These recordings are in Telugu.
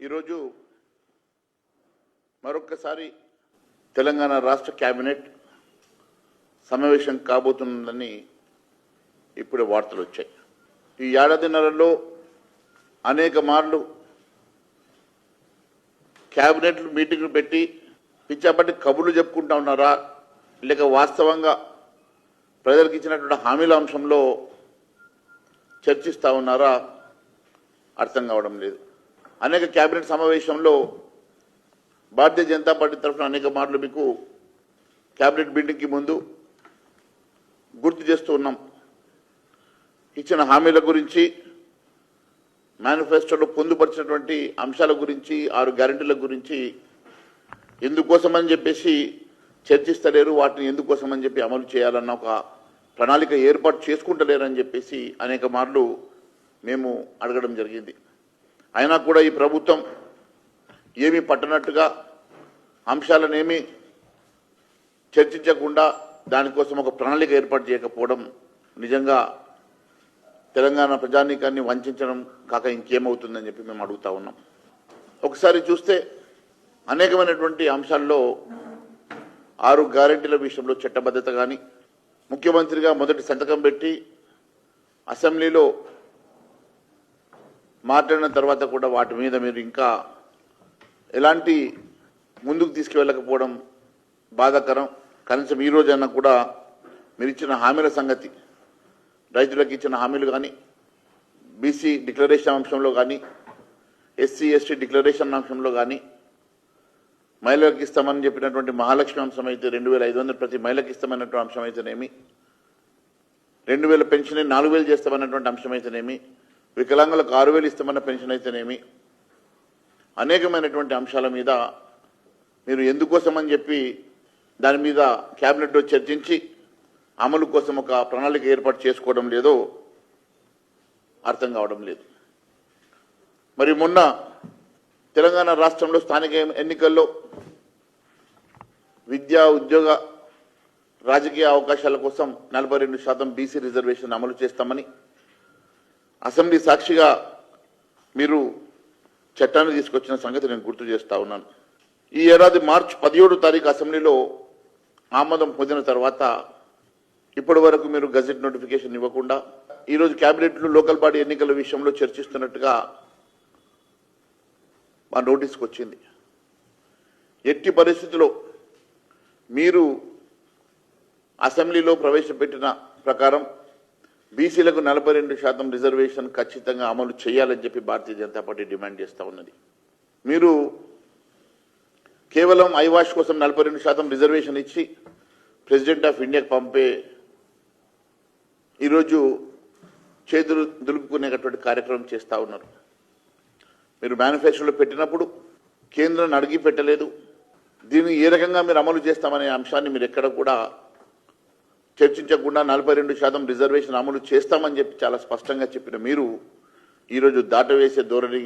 ఈరోజు మరొక్కసారి తెలంగాణ రాష్ట్ర కేబినెట్ సమావేశం కాబోతుందని ఇప్పుడే వార్తలు వచ్చాయి. ఈ ఏడాదిన్నరలో అనేక మార్లు క్యాబినెట్లు మీటింగ్లు పెట్టి పిచ్చాపట్టి కబుర్లు చెప్పుకుంటా ఉన్నారా? లేక వాస్తవంగా ప్రజలకు ఇచ్చినటువంటి హామీల అంశంలో చర్చిస్తా ఉన్నారా? అర్థం కావడం లేదు. అనేక కేబినెట్ సమావేశంలో భారతీయ జనతా పార్టీ తరఫున అనేక మార్లు మీకు కేబినెట్ మీటింగ్కి ముందు గుర్తు చేస్తూ ఉన్నాం. ఇచ్చిన హామీల గురించి మేనిఫెస్టోలో పొందుపరిచినటువంటి అంశాల గురించి ఆరు గ్యారెంటీల గురించి ఎందుకోసమని చెప్పేసి చర్చిస్తలేరు వాటిని ఎందుకోసమని చెప్పి అమలు చేయాలన్న ఒక ప్రణాళిక ఏర్పాటు చేసుకుంటలేరని చెప్పేసి అనేక మార్లు మేము అడగడం జరిగింది. అయినా కూడా ఈ ప్రభుత్వం ఏమీ పట్టనట్టుగా అంశాలనేమి చర్చించకుండా దానికోసం ఒక ప్రణాళిక ఏర్పాటు చేయకపోవడం నిజంగా తెలంగాణ ప్రజానీకాన్ని వంచడం కాక ఇంకేమవుతుందని చెప్పి మేము అడుగుతా ఉన్నాం. ఒకసారి చూస్తే అనేకమైనటువంటి అంశాల్లో ఆరు గ్యారెంటీల విషయంలో చట్టబద్ధత కానీ ముఖ్యమంత్రిగా మొదటి సంతకం పెట్టి అసెంబ్లీలో మాట్లాడిన తర్వాత కూడా వాటి మీద మీరు ఇంకా ఎలాంటి ముందుకు తీసుకువెళ్ళకపోవడం బాధాకరం. కనీసం ఈ రోజైనా కూడా మీరు ఇచ్చిన హామీల సంగతి రైతులకు ఇచ్చిన హామీలు కానీ బీసీ డిక్లరేషన్ అంశంలో కానీ ఎస్సీ ఎస్టీ డిక్లరేషన్ అంశంలో కానీ మహిళలకు ఇస్తామని చెప్పినటువంటి మహాలక్ష్మి అంశం అయితే రెండు వేల ఐదు వందలు ప్రతి మహిళకి ఇస్తామన్నటువంటి అంశం అయితేనేమి రెండు వేల పెన్షన్ నాలుగు వేలు చేస్తామన్నటువంటి అంశం అయితేనేమి వికలాంగులకు ఆరు వేలు ఇస్తామన్న పెన్షన్ అయితేనేమి? అనేకమైనటువంటి అంశాల మీద మీరు ఎందుకోసం అని చెప్పి దాని మీద క్యాబినెట్లో చర్చించి అమలు కోసం ఒక ప్రణాళిక ఏర్పాటు చేసుకోవడం లేదో అర్థం కావడం లేదు. మరి మొన్న తెలంగాణ రాష్ట్రంలో స్థానిక ఎన్నికల్లో విద్యా ఉద్యోగ రాజకీయ అవకాశాల కోసం నలభై రెండు శాతం బీసీ రిజర్వేషన్ అమలు చేస్తామని అసెంబ్లీ సాక్షిగా మీరు చట్టాన్ని తీసుకొచ్చిన సంగతి నేను గుర్తు చేస్తా ఉన్నాను. ఈ ఏడాది మార్చి పదిహేడు తారీఖు అసెంబ్లీలో ఆమోదం పొందిన తర్వాత ఇప్పటి వరకు మీరు గజెట్ నోటిఫికేషన్ ఇవ్వకుండా ఈరోజు క్యాబినెట్లో లోకల్ బాడీ ఎన్నికల విషయంలో చర్చిస్తున్నట్టుగా మా నోటీస్కి వచ్చింది. ఎట్టి పరిస్థితిలో మీరు అసెంబ్లీలో ప్రవేశపెట్టిన ప్రకారం బీసీలకు నలభై రెండు శాతం రిజర్వేషన్ ఖచ్చితంగా అమలు చేయాలని చెప్పి భారతీయ జనతా పార్టీ డిమాండ్ చేస్తూ ఉన్నది. మీరు కేవలం ఐవాష్ కోసం నలభై రెండు శాతం రిజర్వేషన్ ఇచ్చి ప్రెసిడెంట్ ఆఫ్ ఇండియాకి పంపే ఈరోజు చేతులు దులుపుకునేటటువంటి కార్యక్రమం చేస్తూ ఉన్నారు. మీరు మేనిఫెస్టోలో పెట్టినప్పుడు కేంద్రాన్ని అడిగి పెట్టలేదు. దీన్ని ఏ రకంగా మీరు అమలు చేస్తామనే అంశాన్ని మీరు ఎక్కడ కూడా చర్చించకుండా నలభై రెండు శాతం రిజర్వేషన్ అమలు చేస్తామని చెప్పి చాలా స్పష్టంగా చెప్పిన మీరు ఈరోజు దాటవేసే ధోరణి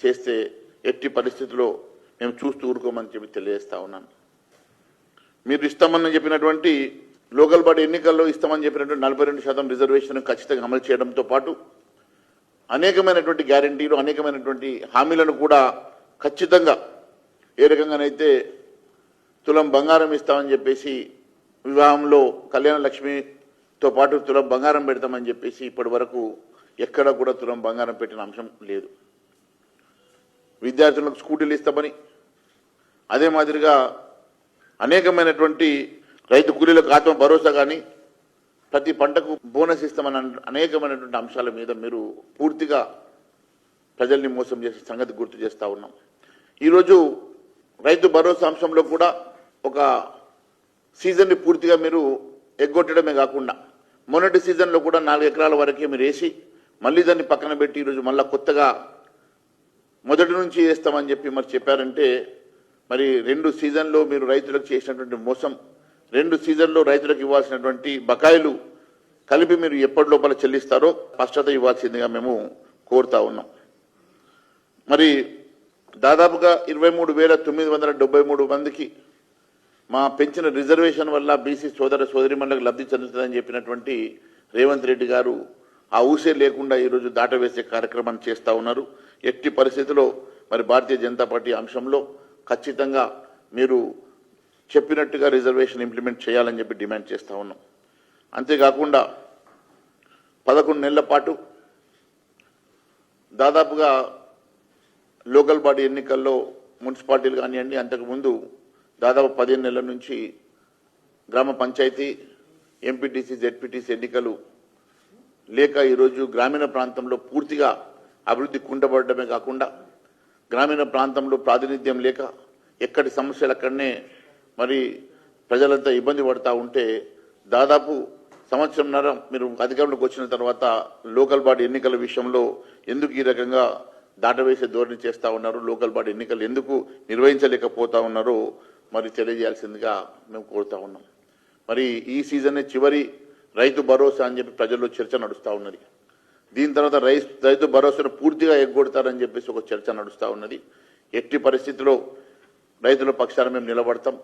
చేస్తే ఎట్టి పరిస్థితుల్లో మేము చూస్తూ ఊరుకోమని చెప్పి తెలియజేస్తా ఉన్నాను. మీరు ఇస్తామని చెప్పినటువంటి లోకల్ బాడీ ఎన్నికల్లో ఇస్తామని చెప్పినటువంటి నలభై రెండు శాతం రిజర్వేషన్ ఖచ్చితంగా అమలు చేయడంతో పాటు అనేకమైనటువంటి గ్యారంటీలు అనేకమైనటువంటి హామీలను కూడా ఖచ్చితంగా ఏ రకంగానైతే తులం బంగారం ఇస్తామని చెప్పేసి వివాహంలో కళ్యాణ లక్ష్మితో పాటు తులం బంగారం పెడతామని చెప్పేసి ఇప్పటి వరకు ఎక్కడ కూడా తులం బంగారం పెట్టిన అంశం లేదు. విద్యార్థులకు స్కూటీలు ఇస్తామని. అదే మాదిరిగా అనేకమైనటువంటి రైతు కూలీలకు ఆత్మ భరోసా కానీ ప్రతి పంటకు బోనస్ ఇస్తామని అనేకమైనటువంటి అంశాల మీద మీరు పూర్తిగా ప్రజల్ని మోసం చేసే సంగతి గుర్తు చేస్తా ఉన్నాం. ఈరోజు రైతు భరోసా అంశంలో కూడా ఒక సీజన్ని పూర్తిగా మీరు ఎగ్గొట్టడమే కాకుండా మొన్నటి సీజన్లో కూడా నాలుగు ఎకరాల వరకే మీరు వేసి మళ్ళీ దాన్ని పక్కన పెట్టి ఈరోజు మళ్ళీ కొత్తగా మొదటి నుంచి వేస్తామని చెప్పి మరి చెప్పారంటే మరి రెండు సీజన్లో మీరు రైతులకు చేసినటువంటి మోసం రెండు సీజన్లో రైతులకు ఇవ్వాల్సినటువంటి బకాయిలు కలిపి మీరు ఎప్పటి లోపల చెల్లిస్తారో స్పష్టత ఇవ్వాల్సిందిగా మేము కోరుతా ఉన్నాం. మరి దాదాపుగా ఇరవై మూడు వేల తొమ్మిది వందల డెబ్బై మూడు మందికి మా పెంచిన రిజర్వేషన్ వల్ల బీసీ సోదర సోదరిమణులకు లబ్ధి చెందుతుందని చెప్పినటువంటి రేవంత్ రెడ్డి గారు ఆ ఊసే లేకుండా ఈరోజు దాటవేసే కార్యక్రమాన్ని చేస్తా ఉన్నారు. ఎట్టి పరిస్థితిలో మరి భారతీయ జనతా పార్టీ అంశంలో ఖచ్చితంగా మీరు చెప్పినట్టుగా రిజర్వేషన్ ఇంప్లిమెంట్ చేయాలని చెప్పి డిమాండ్ చేస్తా ఉన్నాం. అంతేకాకుండా పదకొండు నెలల పాటు దాదాపుగా లోకల్ బాడీ ఎన్నికల్లో మున్సిపాలిటీలు కానివ్వండి అంతకుముందు దాదాపు పదిహేను నెలల నుంచి గ్రామ పంచాయతీ ఎంపీటీసీ జెడ్పీటీసీ ఎన్నికలు లేక ఈరోజు గ్రామీణ ప్రాంతంలో పూర్తిగా అభివృద్ధి కుండబడమే కాకుండా గ్రామీణ ప్రాంతంలో ప్రాతినిధ్యం లేక ఎక్కడి సమస్యలు అక్కడనే మరి ప్రజలంతా ఇబ్బంది పడతా ఉంటే దాదాపు సంవత్సరంన్నర మీరు అధికారంలోకి వచ్చిన తర్వాత లోకల్ బాడీ ఎన్నికల విషయంలో ఎందుకు ఈ రకంగా దాటవేసే ధోరణి చేస్తూ ఉన్నారు? లోకల్ బాడీ ఎన్నికలు ఎందుకు నిర్వహించలేకపోతా ఉన్నారో మరి తెలియజేయాల్సిందిగా మేము కోరుతా ఉన్నాం. మరి ఈ సీజన్ చివరి రైతు భరోసా అని చెప్పి ప్రజల్లో చర్చ నడుస్తూ ఉన్నది. దీని తర్వాత రైతు రైతు భరోసాను పూర్తిగా ఎగ్గొడతారని చెప్పేసి ఒక చర్చ నడుస్తూ ఉన్నది. ఎట్టి పరిస్థితిలో రైతుల పక్షాన మేము నిలబడతాం.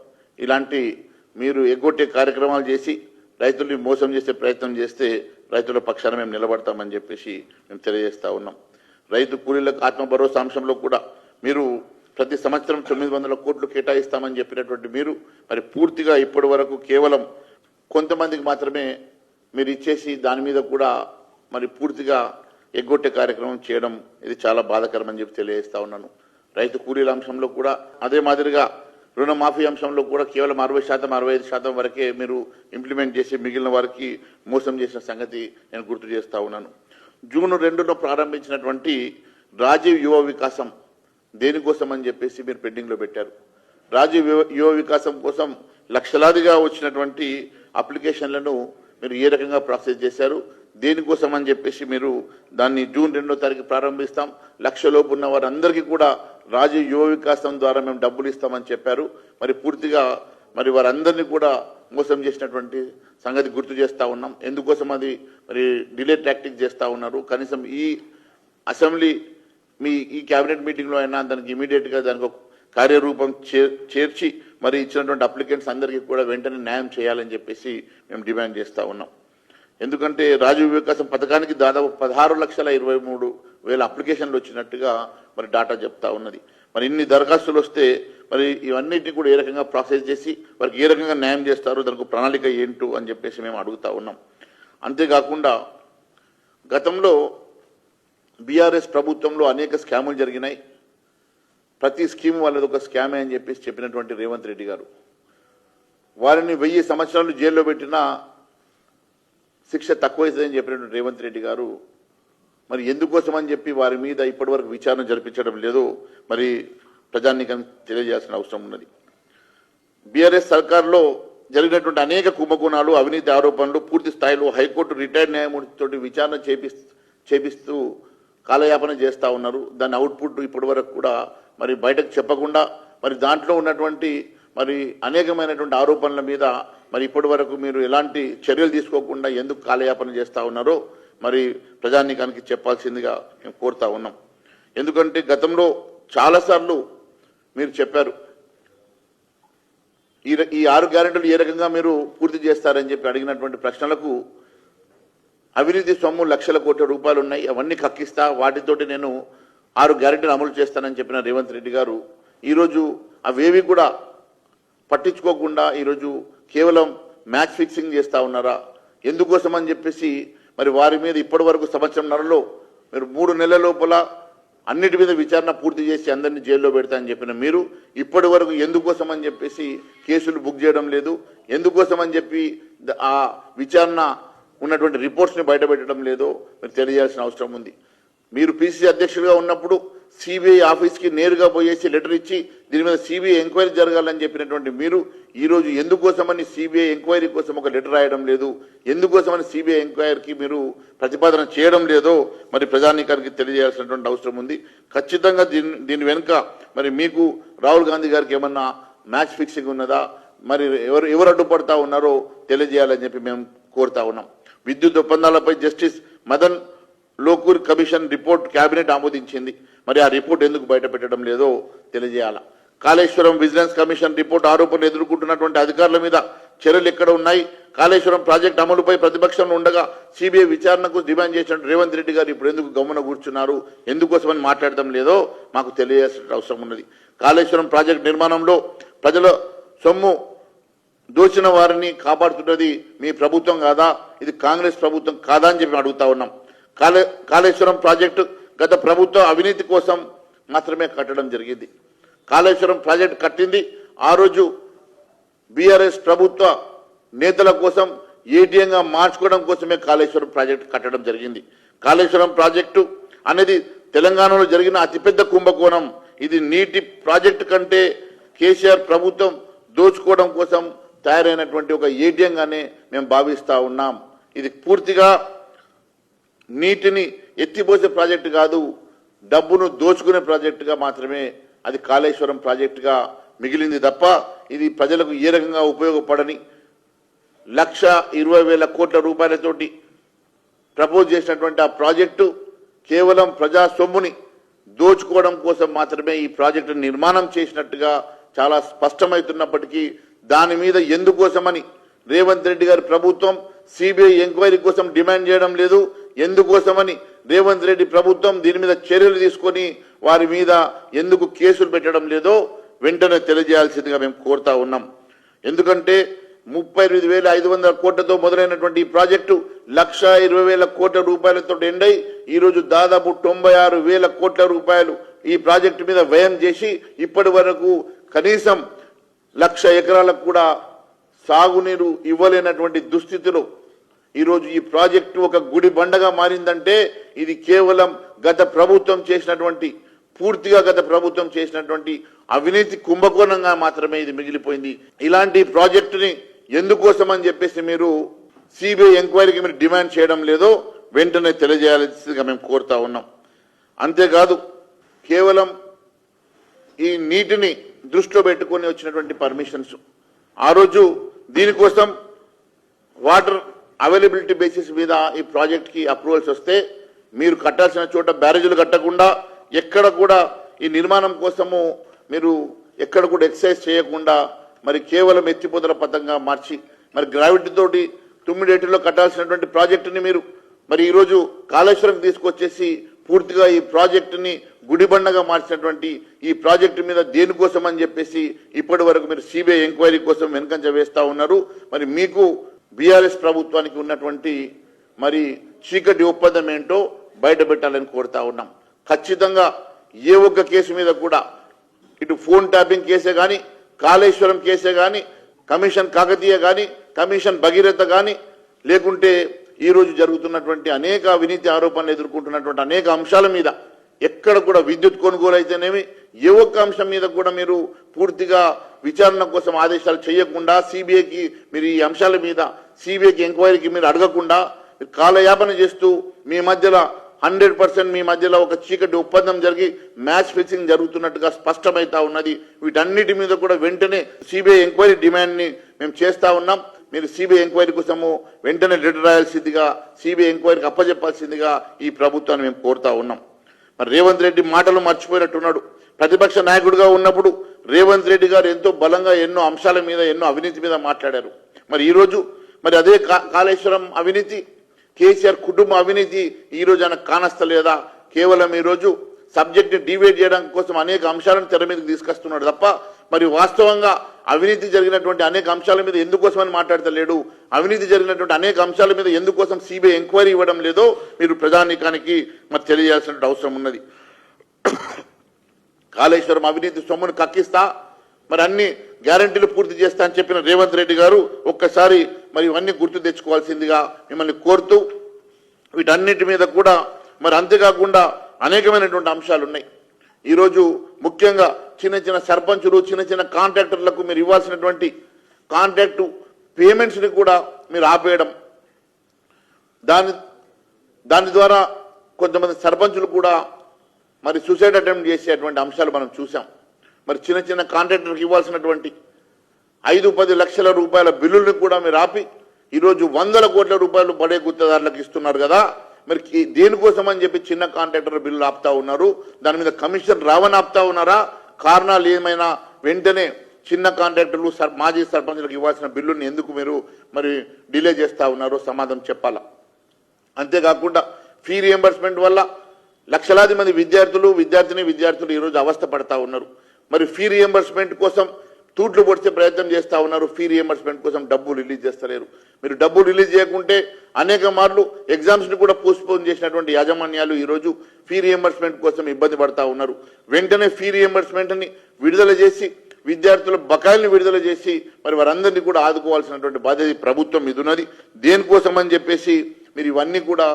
ఇలాంటి మీరు ఎగ్గొట్టే కార్యక్రమాలు చేసి రైతుల్ని మోసం చేసే ప్రయత్నం చేస్తే రైతుల పక్షాన మేము నిలబడతామని చెప్పేసి మేము తెలియజేస్తా ఉన్నాం. రైతు కూలీలకు ఆత్మ భరోసా అంశంలో కూడా మీరు ప్రతి సంవత్సరం తొమ్మిది వందల కోట్లు కేటాయిస్తామని చెప్పినటువంటి మీరు మరి పూర్తిగా ఇప్పటి వరకు కేవలం కొంతమందికి మాత్రమే మీరు ఇచ్చేసి దాని మీద కూడా మరి పూర్తిగా ఎగ్గొట్టే కార్యక్రమం చేయడం ఇది చాలా బాధాకరం అని చెప్పి తెలియజేస్తా ఉన్నాను. రైతు కూలీల అంశంలో కూడా అదే మాదిరిగా రుణమాఫీ అంశంలో కూడా కేవలం అరవై శాతం అరవై ఐదు శాతం వరకే మీరు ఇంప్లిమెంట్ చేసి మిగిలిన వారికి మోసం చేసిన సంగతి నేను గుర్తు చేస్తా ఉన్నాను. జూన్ రెండులో ప్రారంభించినటువంటి రాజీవ్ యువ వికాసం దేనికోసం అని చెప్పేసి మీరు పెండింగ్లో పెట్టారు. రాజ్య యువ- వికాసం కోసం లక్షలాదిగా వచ్చినటువంటి అప్లికేషన్లను మీరు ఏ రకంగా ప్రాసెస్ చేశారు దేనికోసం అని చెప్పేసి మీరు దాన్ని జూన్ రెండో తారీఖు ప్రారంభిస్తాం లక్షలోపు ఉన్న వారందరికీ కూడా రాజ్య యువ వికాసం ద్వారా మేము డబ్బులు ఇస్తామని చెప్పారు. మరి పూర్తిగా మరి వారందరినీ కూడా మోసం చేసినటువంటి సంగతి గుర్తు చేస్తూ ఉన్నాం. ఎందుకోసం అది మరి డిలే టాక్టిక్ చేస్తూ ఉన్నారు. కనీసం ఈ అసెంబ్లీ మీ ఈ కేబినెట్ మీటింగ్లో అయినా దానికి ఇమీడియట్గా దానికి ఒక కార్యరూపం చేర్చి మరి ఇచ్చినటువంటి అప్లికెంట్స్ అందరికీ కూడా వెంటనే న్యాయం చేయాలని చెప్పేసి మేము డిమాండ్ చేస్తా ఉన్నాం. ఎందుకంటే రాజీవ్ వికాసం పథకానికి దాదాపు పదహారు లక్షల ఇరవై మూడు వేల అప్లికేషన్లు వచ్చినట్టుగా మరి డాటా చెప్తా ఉన్నది. మరి ఇన్ని దరఖాస్తులు వస్తే మరి ఇవన్నిటిని కూడా ఏ రకంగా ప్రాసెస్ చేసి వారికి ఏ రకంగా న్యాయం చేస్తారు దానికి ప్రణాళిక ఏంటో అని చెప్పేసి మేము అడుగుతా ఉన్నాం. అంతేకాకుండా గతంలో బీఆర్ఎస్ ప్రభుత్వంలో అనేక స్కాములు జరిగినాయి. ప్రతి స్కీమ్ వాళ్ళది ఒక స్కామే అని చెప్పేసి చెప్పినటువంటి రేవంత్ రెడ్డి గారు. వారిని వెయ్యి సంవత్సరాలు జైల్లో పెట్టినా శిక్ష తక్కువైతుందని చెప్పినటువంటి రేవంత్ రెడ్డి గారు మరి ఎందుకోసం అని చెప్పి వారి మీద ఇప్పటివరకు విచారణ జరిపించడం లేదు. మరి ప్రజానీకం తెలియజేయాల్సిన అవసరం ఉన్నది. బీఆర్ఎస్ సర్కార్లో జరిగినటువంటి అనేక కుంభకోణాలు అవినీతి ఆరోపణలు పూర్తి స్థాయిలో హైకోర్టు రిటైర్డ్ న్యాయమూర్తితోటి విచారణ చేపిస్తూ చేపిస్తూ కాలయాపన చేస్తూ ఉన్నారు. దాని అవుట్పుట్ ఇప్పటి వరకు కూడా మరి బయటకు చెప్పకుండా మరి దాంట్లో ఉన్నటువంటి మరి అనేకమైనటువంటి ఆరోపణల మీద మరి ఇప్పటి వరకు మీరు ఎలాంటి చర్యలు తీసుకోకుండా ఎందుకు కాలయాపన చేస్తూ ఉన్నారో మరి ప్రజానీకానికి చెప్పాల్సిందిగా మేము కోరుతా ఉన్నాం. ఎందుకంటే గతంలో చాలాసార్లు మీరు చెప్పారు ఈ ఈ ఆరు గ్యారెంటీలు ఏ రకంగా మీరు పూర్తి చేస్తారని చెప్పి అడిగినటువంటి ప్రశ్నలకు అవినీతి సొమ్ము లక్షల కోట్ల రూపాయలు ఉన్నాయి. అవన్నీ కక్కిస్తా. వాటితోటి నేను ఆరు గ్యారెంటీలు అమలు చేస్తానని చెప్పిన రేవంత్ రెడ్డి గారు. ఈరోజు అవేవి కూడా పట్టించుకోకుండా ఈరోజు కేవలం మ్యాచ్ ఫిక్సింగ్ చేస్తా ఉన్నారా? ఎందుకోసం అని చెప్పేసి మరి వారి మీద ఇప్పటి వరకు సంవత్సరంన్నరలో మీరు మూడు నెలల లోపల అన్నిటి మీద విచారణ పూర్తి చేసి అందరినీ జైల్లో పెడతా అని చెప్పిన మీరు ఇప్పటి వరకు ఎందుకోసం అని చెప్పేసి కేసులు బుక్ చేయడం లేదు. ఎందుకోసం అని చెప్పి ఆ విచారణ ఉన్నటువంటి రిపోర్ట్స్ని బయటపెట్టడం లేదో మీరు తెలియాల్సిన అవసరం ఉంది. మీరు పిసిసి అధ్యక్షుడిగా ఉన్నప్పుడు సిబిఐ ఆఫీస్కి నేరుగా పోయేసి లెటర్ ఇచ్చి దీని మీద సిబిఐ ఎంక్వైరీ జరగాలని చెప్పినటువంటి మీరు ఈరోజు ఎందుకోసమని సిబిఐ ఎంక్వైరీ కోసం ఒక లెటర్ రాయడం లేదు? ఎందుకోసమని సిబిఐ ఎంక్వైరీకి మీరు ప్రతిపాదన చేయడం లేదో మరి ప్రజానీకానికి తెలియజేయాల్సినటువంటి అవసరం ఉంది. ఖచ్చితంగా దీని దీని వెనుక మరి మీకు రాహుల్ గాంధీ గారికి ఏమన్నా మ్యాచ్ ఫిక్సింగ్ ఉన్నదా? మరి ఎవరు ఎవరు అడ్డుపడతా ఉన్నారో తెలియజేయాలని చెప్పి మేము కోరుతా ఉన్నాం. విద్యుత్ ఒప్పందాలపై justice Madan Lokur commission report cabinet ఆమోదించింది. మరి ఆ రిపోర్ట్ ఎందుకు బయట పెట్టడం లేదో తెలియజేయాల. కాళేశ్వరం విజిలెన్స్ కమిషన్ రిపోర్ట్ ఆరోపణలు ఎదుర్కొంటున్నటువంటి అధికారుల మీద చర్యలు ఎక్కడ ఉన్నాయి? కాళేశ్వరం ప్రాజెక్టు అమలుపై ప్రతిపక్షంలో ఉండగా సిబిఐ విచారణకు డిమాండ్ చేసిన రేవంత్ రెడ్డి గారు ఇప్పుడు ఎందుకు గమ్మున కూర్చున్నారు? ఎందుకోసమని మాట్లాడడం లేదో మాకు తెలియాల్సిన అవసరం ఉన్నది. కాళేశ్వరం ప్రాజెక్టు నిర్మాణంలో ప్రజల సొమ్ము దోచిన వారిని కాపాడుతున్నది మీ ప్రభుత్వం కాదా? ఇది కాంగ్రెస్ ప్రభుత్వం కాదా అని చెప్పి అడుగుతా ఉన్నాం. కాళే కాళేశ్వరం ప్రాజెక్టు గత ప్రభుత్వ అవినీతి కోసం మాత్రమే కట్టడం జరిగింది. కాళేశ్వరం ప్రాజెక్టు కట్టింది. ఆ రోజు బీఆర్ఎస్ ప్రభుత్వ నేతల కోసం ఏటీఎంగా మార్చుకోవడం కోసమే కాళేశ్వరం ప్రాజెక్టు కట్టడం జరిగింది. కాళేశ్వరం ప్రాజెక్టు అనేది తెలంగాణలో జరిగిన అతిపెద్ద కుంభకోణం. ఇది నీటి ప్రాజెక్టు కంటే కేసీఆర్ ప్రభుత్వం దోచుకోవడం కోసం తయారైనటువంటి ఒక ఏటీఎంగానే మేము భావిస్తూ ఉన్నాం. ఇది పూర్తిగా నీటిని ఎత్తిపోసే ప్రాజెక్టు కాదు డబ్బును దోచుకునే ప్రాజెక్టుగా మాత్రమే అది కాళేశ్వరం ప్రాజెక్టుగా మిగిలింది తప్ప ఇది ప్రజలకు ఏ రకంగా ఉపయోగపడని లక్ష ఇరవై వేల కోట్ల రూపాయలతోటి ప్రపోజ్ చేసినటువంటి ఆ ప్రాజెక్టు కేవలం ప్రజా సొమ్ముని దోచుకోవడం కోసం మాత్రమే ఈ ప్రాజెక్టు నిర్మాణం చేసినట్టుగా చాలా స్పష్టమవుతున్నప్పటికీ దాని మీద ఎందుకోసమని రేవంత్ రెడ్డి గారి ప్రభుత్వం సిబిఐ ఎంక్వైరీ కోసం డిమాండ్ చేయడం లేదు. ఎందుకోసమని రేవంత్ రెడ్డి ప్రభుత్వం దీని మీద చర్యలు తీసుకొని వారి మీద ఎందుకు కేసులు పెట్టడం లేదో వెంటనే తెలియజేయాల్సిందిగా మేము కోరుతా ఉన్నాం. ఎందుకంటే ముప్పై ఎనిమిది వేల ఐదు వందల కోట్లతో మొదలైనటువంటి ఈ ప్రాజెక్టు లక్ష ఇరవై వేల కోట్ల రూపాయలతో ఎండై ఈరోజు దాదాపు తొంభై ఆరు వేల కోట్ల రూపాయలు ఈ ప్రాజెక్టు మీద వ్యయం చేసి ఇప్పటి వరకు కనీసం లక్ష ఎకరాలకు కూడా సాగునీరు ఇవ్వలేనటువంటి దుస్థితిలో ఈరోజు ఈ ప్రాజెక్టు ఒక గుడి బండగా మారిందంటే ఇది కేవలం గత ప్రభుత్వం చేసినటువంటి పూర్తిగా గత ప్రభుత్వం చేసినటువంటి అవినీతి కుంభకోణంగా మాత్రమే ఇది మిగిలిపోయింది. ఇలాంటి ప్రాజెక్టుని ఎందుకోసం అని చెప్పేసి మీరు సిబిఐ ఎంక్వైరీకి మీరు డిమాండ్ చేయడం లేదో వెంటనే తెలియజేయాల్సిందిగా మేము కోరుతా ఉన్నాం. అంతేకాదు కేవలం ఈ నీటిని దృష్టిలో పెట్టుకొని వచ్చినటువంటి పర్మిషన్స్. ఆ రోజు దీనికోసం వాటర్ అవైలబిలిటీ బేసిస్ మీద ఈ ప్రాజెక్ట్కి అప్రూవల్స్ వస్తే మీరు కట్టాల్సిన చోట బ్యారేజీలు కట్టకుండా ఎక్కడ కూడా ఈ నిర్మాణం కోసము మీరు ఎక్కడ కూడా ఎక్సర్సైజ్ చేయకుండా మరి కేవలం ఎత్తిపోతల పథంగా మార్చి మరి గ్రావిటీ తోటి తుమ్మిడేటిలో కట్టాల్సినటువంటి ప్రాజెక్టుని మీరు మరి ఈరోజు కాళేశ్వరం తీసుకొచ్చేసి పూర్తిగా ఈ ప్రాజెక్టుని గుడిబండగా మార్చినటువంటి ఈ ప్రాజెక్టు మీద దేనికోసం అని చెప్పేసి ఇప్పటి వరకు మీరు సిబిఐ ఎంక్వైరీ కోసం వెనుకంజ వేస్తా ఉన్నారు. మరి మీకు బీఆర్ఎస్ ప్రభుత్వానికి ఉన్నటువంటి మరి చీకటి ఒప్పందం ఏంటో బయట పెట్టాలని కోరుతా ఉన్నాం. ఖచ్చితంగా ఏ ఒక్క కేసు మీద కూడా ఇటు ఫోన్ ట్యాపింగ్ కేసే కానీ కాళేశ్వరం కేసే కానీ కమిషన్ కాకతీయ కానీ కమిషన్ భగీరథ కానీ లేకుంటే ఈరోజు జరుగుతున్నటువంటి అనేక అవినీతి ఆరోపణలు ఎదుర్కొంటున్నటువంటి అనేక అంశాల మీద ఎక్కడ కూడా విద్యుత్ కొనుగోలు అయితేనేమి ఏ ఒక్క అంశం మీద కూడా మీరు పూర్తిగా విచారణ కోసం ఆదేశాలు చేయకుండా సిబిఐకి మీరు ఈ అంశాల మీద సిబిఐకి ఎంక్వైరీకి మీరు అడగకుండా కాలయాపన చేస్తూ మీ మధ్యలో హండ్రెడ్ పర్సెంట్ మీ మధ్యలో ఒక చీకటి ఒప్పందం జరిగి మ్యాచ్ ఫిక్సింగ్ జరుగుతున్నట్టుగా స్పష్టమైతా ఉన్నది. వీటన్నిటి మీద కూడా వెంటనే సిబిఐ ఎంక్వైరీ డిమాండ్ని మేము చేస్తా ఉన్నాం. మీరు సిబిఐ ఎంక్వైరీ కోసము వెంటనే లెటర్ రాయాల్సిందిగా సిబిఐ ఎంక్వైరీకి అప్పచెప్పాల్సిందిగా ఈ ప్రభుత్వాన్ని మేము కోరుతా ఉన్నాం. మరి రేవంత్ రెడ్డి మాటలు మర్చిపోయినట్టున్నాడు. ప్రతిపక్ష నాయకుడిగా ఉన్నప్పుడు రేవంత్ రెడ్డి గారు ఎంతో బలంగా ఎన్నో అంశాల మీద ఎన్నో అవినీతి మీద మాట్లాడారు. మరి ఈరోజు మరి అదే కా- కాళేశ్వరం అవినీతి కేసీఆర్ కుటుంబ అవినీతి ఈ రోజు ఆయన కానస్తలేదా? కేవలం ఈ రోజు సబ్జెక్ట్ డివైడ్ చేయడం కోసం అనేక అంశాలను తెర మీదకి తీసుకొస్తున్నాడు తప్ప మరి వాస్తవంగా అవినీతి జరిగినటువంటి అనేక అంశాల మీద ఎందుకోసమని మాట్లాడతలేడు? అవినీతి జరిగినటువంటి అనేక అంశాల మీద ఎందుకోసం సిబిఐ ఎంక్వైరీ ఇవ్వడం లేదో మీరు ప్రజానీకానికి మరి తెలియజేయాల్సిన అవసరం ఉన్నది. కాళేశ్వరం అవినీతి సొమ్మును కక్కిస్తా మరి అన్ని గ్యారంటీలు పూర్తి చేస్తా అని చెప్పిన రేవంత్ రెడ్డి గారు ఒక్కసారి మరి ఇవన్నీ గుర్తు తెచ్చుకోవాల్సిందిగా మిమ్మల్ని కోరుతూ వీటన్నిటి మీద కూడా మరి అంతేకాకుండా అనేకమైనటువంటి అంశాలు ఉన్నాయి ఈరోజు ముఖ్యంగా చిన్న చిన్న సర్పంచులు చిన్న చిన్న కాంట్రాక్టర్లకు మీరు ఇవ్వాల్సినటువంటి కాంట్రాక్టు పేమెంట్స్ని కూడా మీరు ఆపేయడం. దాని దాని ద్వారా కొంతమంది సర్పంచులు కూడా మరి సూసైడ్ అటెంప్ట్ చేసేటువంటి అంశాలు మనం చూసాం మరి చిన్న చిన్న కాంట్రాక్టర్కి ఇవ్వాల్సినటువంటి ఐదు పది లక్షల రూపాయల బిల్లుల్ని కూడా మీరు ఆపి ఈరోజు వందల కోట్ల రూపాయలు పడే గుత్తదారులకు ఇస్తున్నారు కదా. మరి దేనికోసం అని చెప్పి చిన్న కాంట్రాక్టర్ బిల్లు ఆపుతా ఉన్నారు? దాని మీద కమిషన్ రావని ఆపుతా ఉన్నారా? కారణాలు ఏమైనా? వెంటనే చిన్న కాంట్రాక్టర్లు సర్ మాజీ సర్పంచులకు ఇవ్వాల్సిన బిల్లుని ఎందుకు మీరు మరి డిలే చేస్తా ఉన్నారో సమాధానం చెప్పాలా? అంతేకాకుండా ఫీ రియంబర్స్మెంట్ వల్ల లక్షలాది మంది విద్యార్థులు విద్యార్థిని విద్యార్థులు ఈరోజు అవస్థ పడతా ఉన్నారు. మరి ఫీ రియంబర్స్మెంట్ కోసం తూట్లు పొడిచే ప్రయత్నం చేస్తా ఉన్నారు. ఫీ రియంబర్స్మెంట్ కోసం డబ్బు రిలీజ్ చేస్తలేరు. మీరు డబ్బు రిలీజ్ చేయకుంటే అనేక మార్లు ఎగ్జామ్స్ని కూడా పోస్ట్పోన్ చేసినటువంటి యాజమాన్యాలు ఈరోజు ఫీ రియంబర్స్మెంట్ కోసం ఇబ్బంది పడతా ఉన్నారు. వెంటనే ఫీ రియంబర్స్మెంట్ని విడుదల చేసి విద్యార్థుల బకాయిల్ని విడుదల చేసి మరి వారందరినీ కూడా ఆదుకోవాల్సినటువంటి బాధ్యత ప్రభుత్వం మీద ఉన్నది దేనికోసం అని చెప్పేసి మీరు ఇవన్నీ కూడా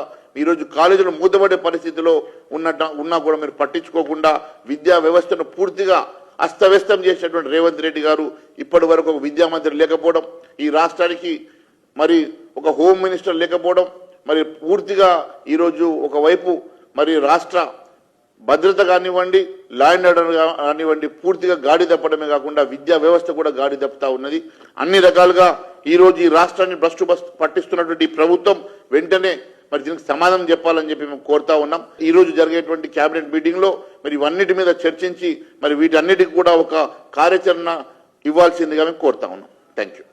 ఈరోజు కాలేజీలు మూతపడే పరిస్థితిలో ఉన్నట్ట ఉన్నా కూడా మీరు పట్టించుకోకుండా విద్యా వ్యవస్థను పూర్తిగా అస్తవ్యస్తం చేసినటువంటి రేవంత్ రెడ్డి గారు ఇప్పటి వరకు ఒక విద్యామంత్రి లేకపోవడం ఈ రాష్ట్రానికి మరి ఒక హోమ్ మినిస్టర్ లేకపోవడం మరి పూర్తిగా ఈరోజు ఒకవైపు మరి రాష్ట్ర భద్రత కానివ్వండి లా అండ్ ఆర్డర్ కానివ్వండి పూర్తిగా గాడి తప్పడమే కాకుండా విద్యా వ్యవస్థ కూడా గాడి తప్పుతా ఉన్నది. అన్ని రకాలుగా ఈరోజు ఈ రాష్ట్రాన్ని భ్రష్టు పట్టిస్తున్నటువంటి ప్రభుత్వం వెంటనే మరి దీనికి సమాధానం చెప్పాలని చెప్పి మేము కోరుతా ఉన్నాం. ఈ రోజు జరిగేటువంటి కేబినెట్ మీటింగ్లో మరి ఇవన్నిటి మీద చర్చించి మరి వీటన్నిటికి కూడా ఒక కార్యాచరణ ఇవ్వాల్సిందిగా మేము కోరుతా ఉన్నాం. Thank you